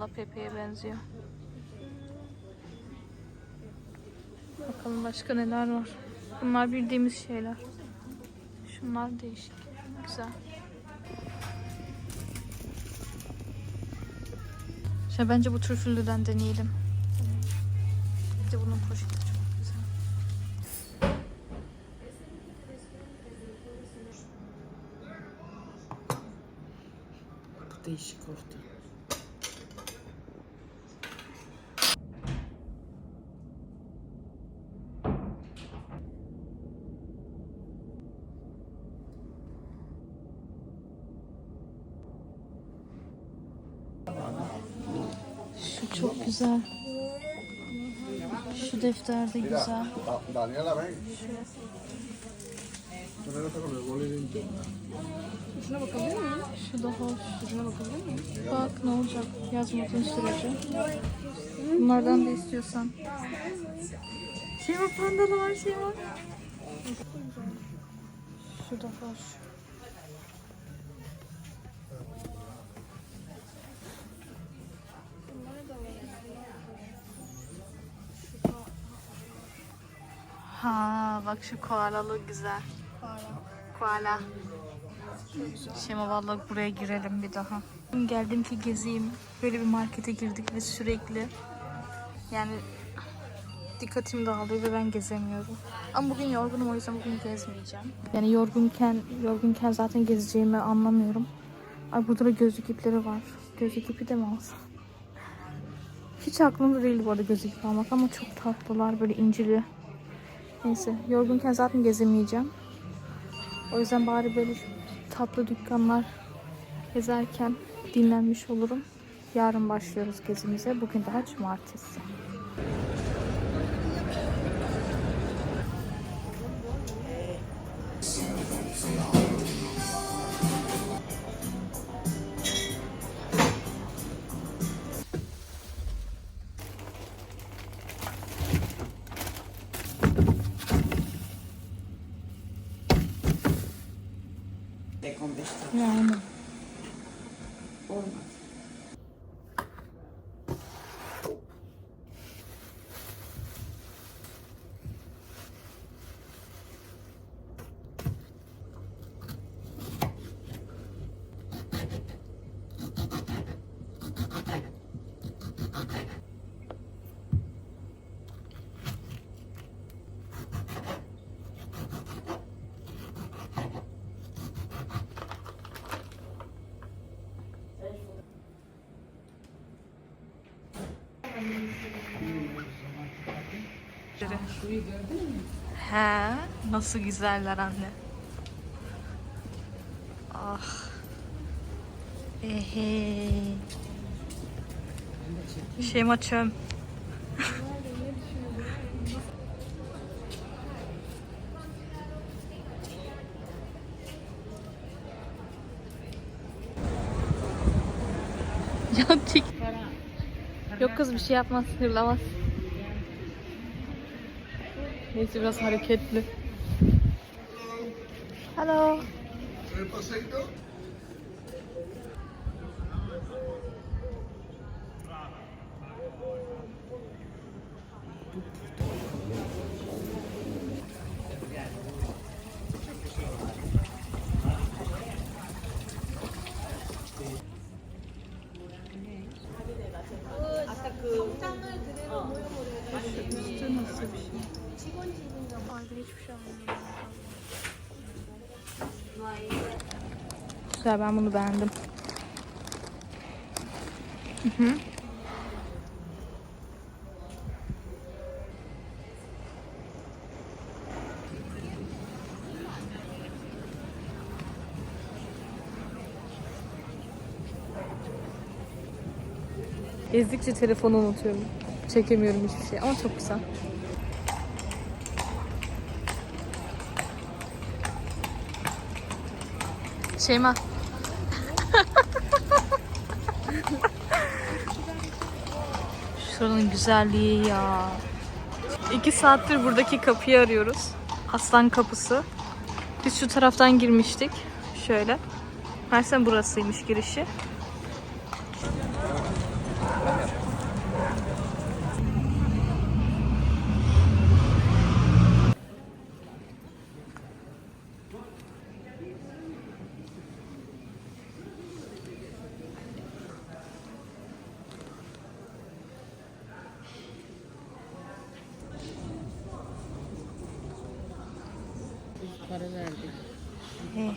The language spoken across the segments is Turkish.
Valla Pepe'ye benziyor. Bakalım başka neler var. Bunlar bildiğimiz şeyler. Şunlar değişik. Güzel. Şey bence bu trüflüden deneyelim. Bir de bunun poşeti çok güzel. Bu değişik oldu. Şu çok güzel. Şu defter de güzel. El boli limpio. Şu da hoş. Şuna bakabilir miyim? Bak ne olacak yazmadığın sürece. Bunlardan da istiyorsan. Şey var pandalı var şey var. Şu da hoş. Ha bak şu koalalı güzel. Koala. Şema vallahi buraya girelim bir daha. Geldim ki gezeyim. Böyle bir markete girdik ve sürekli yani dikkatim dağılıyor ve ben gezemiyorum. Ama bugün yorgunum o yüzden bugün gezmeyeceğim. Yani yorgunken yorgunken zaten gezeceğimi anlamıyorum. Ay burada da gözlük ipleri var. Gözlük ipi de mi alsam? Hiç aklımda değil bu arada gözlük ipi almak ama çok tatlılar böyle incili. Neyse yorgunken zaten gezemeyeceğim. O yüzden bari böyle tatlı dükkanlar gezerken dinlenmiş olurum. Yarın başlıyoruz gezimize. Bugün daha cumartesi. De con vestido. Yani. Olmaz. He, nasıl güzeller anne. Ah. Ehe. Ya tik. Yok kız bir şey yapmaz, hırlamaz. Neyse biraz hareketli. Hello. 아까 그 성장을 그대로 nasıl bir şey? Hiçbir şey. Güzel ben bunu beğendim. Hı hı. Gezdikçe telefonu unutuyorum. Çekemiyorum hiçbir şey ama çok güzel. Şeyma. Şuranın güzelliği ya. İki saattir buradaki kapıyı arıyoruz. Aslan kapısı. Biz şu taraftan girmiştik. Şöyle. Mersem burasıymış girişi.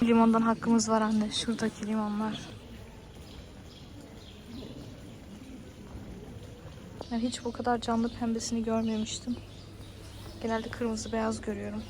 Limondan hakkımız var anne. Şuradaki limonlar. Ben hiç bu kadar canlı pembesini görmemiştim. Genelde kırmızı beyaz görüyorum.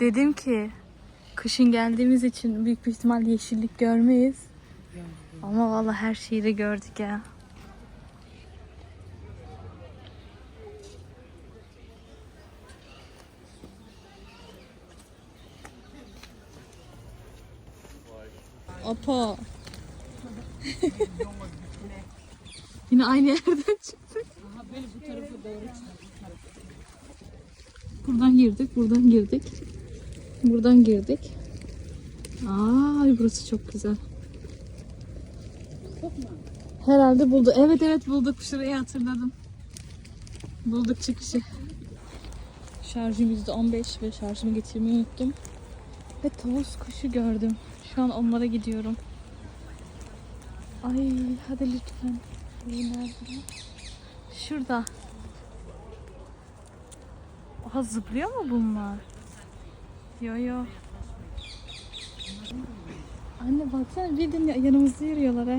Dedim ki kışın geldiğimiz için büyük bir ihtimal yeşillik görmeyiz. Ama vallahi her şeyi de gördük ya. Apa. Yine aynı yerden çıktık. Buradan girdik, buradan girdik. Buradan girdik. Ay burası çok güzel. Herhalde buldu. Evet evet bulduk. Şurayı hatırladım. Bulduk çıkışı. Şarjım %15 ve şarjımı getirmeyi unuttum. Ve tavus kuşu gördüm. Şu an onlara gidiyorum. Ay hadi lütfen. Şurada. Oha zıplıyor mu bunlar? Yo yo. Anne baksana bir de yanımızda yürüyorlar ha.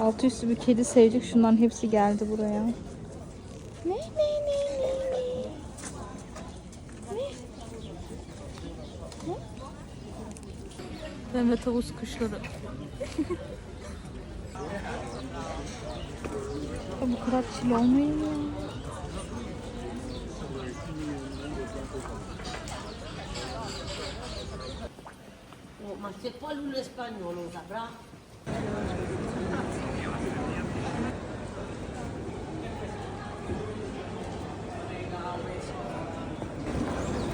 Altı üstü bir kedi sevdik. Şunların hepsi geldi buraya. Ne ne ne ne ne? Ne? Ne? Ben ve tavus 그럼 그렇지 너무 Oh, ma se poi lui è spagnolo, saprà?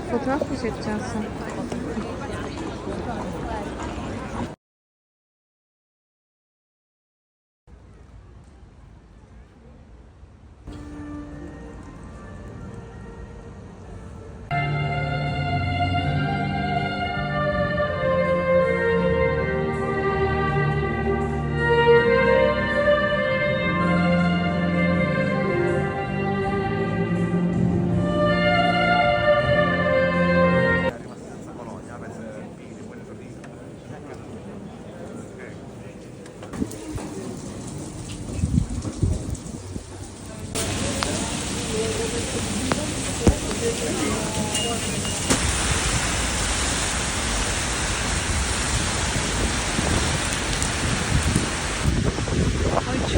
Purtroppo c'è già sempre.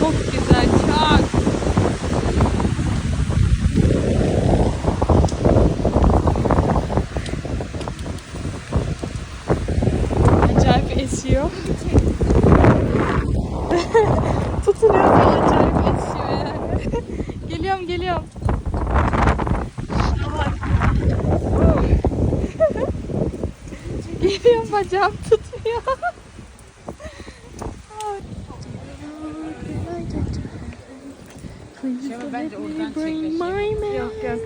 Çok güzel, çok. Acayip esiyor. Tutunuyor da acayip esiyor yani. geliyorum, geliyorum. Geliyorum bacağım tutmuyor. Şema bence oradan Bring çekleşelim. my man. Yok yok.